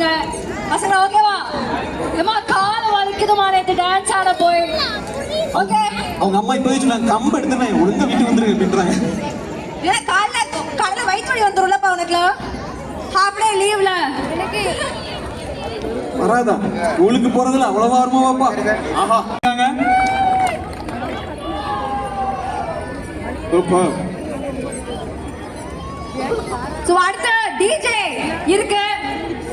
போட்டுருங்க பசங்க ஓகேவா ஏமா கால வலிக்குதுமா நேத்து டான்ஸ் ஆட போய். ஓகே அவங்க அம்மா இப்போ சொன்னாங்க கம்பு எடுத்துனேன் ஒழுங்கா வீட்டுக்கு வந்துரு அப்படின்றாங்க. ஏன் காலைல காலைல வயிற்று வலி வந்துரும்லப்பா உனக்கு? ஹாஃப் டே லீவ்ல எனக்கு வராதா? ஸ்கூலுக்கு போறதுல அவ்வளவு ஆர்வமா வாப்பா. ஆஹா. ஸோ அடுத்த டிஜே இருக்கு.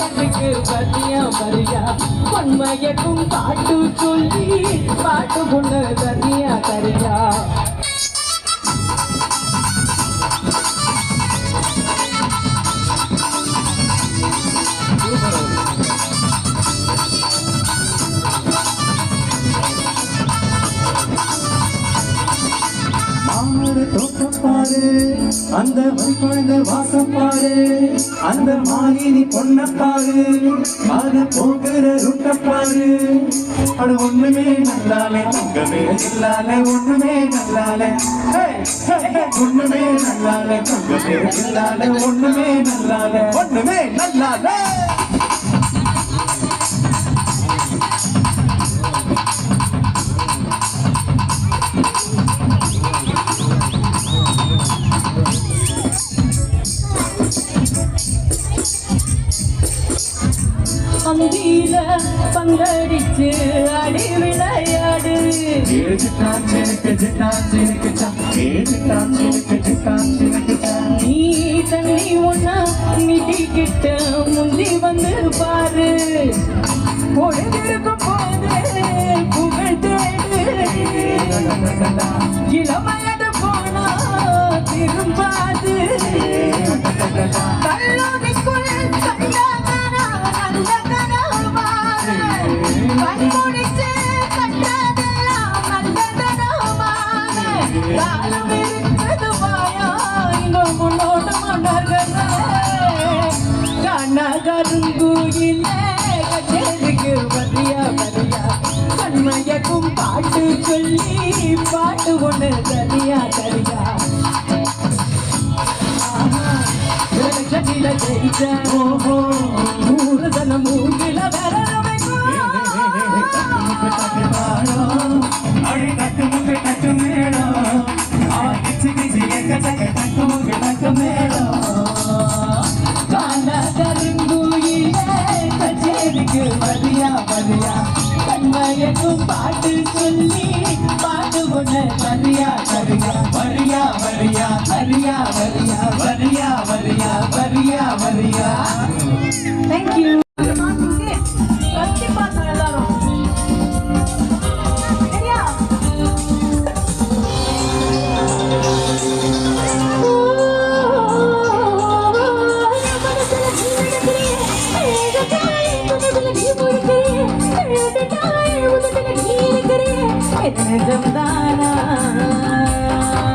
கண்ணுக்கு பத்தியா பரியா பொன்மையக்கும் பாட்டு சொல்லி பாட்டு பொண்ணு தனியா தரியா? அந்த குழந்த வாசம் அந்த மாலினி பொண்ண பாரு போகிற ருட்ட அது ஒண்ணுமே நல்லாலே தங்கமே இல்லால ஒண்ணுமே நல்லாலே. ஒண்ணுமே நல்லாலே தங்கமே இல்லால ஒண்ணுமே நல்லாலே ஒண்ணுமே நல்லாலே. பந்தியில பங்கடிச்சு அடி விளையாடு நீ தண்ணி ஒன்னா நிதிக்கிட்ட முந்தி வந்து பாரு. கண்மயக்கும் பாட்டு சொல்லி பாட்டு ஒண்ணு தனியா தனியா எலெக்ஷனில ஜெயிச்ச ஓஹோ நூறு கச்சேரிக்கு மதியா மதியா கண்மயக்கும் பாட்டு சொல்லி பாட்டு ஒண்ணு தரியா தரியா வரியா வரியா? வரியா வரியா? வரியா வரியா? வரியா வரியா? தேங்க்யூ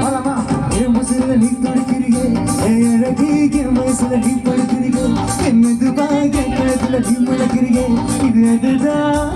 பலமா என் முசில நீ துடிக்கிறீங்க என் என் வயசுல நீ படுக்கிறீங்க என்னது பாக கழுத்துல நீ இது அதுதானா.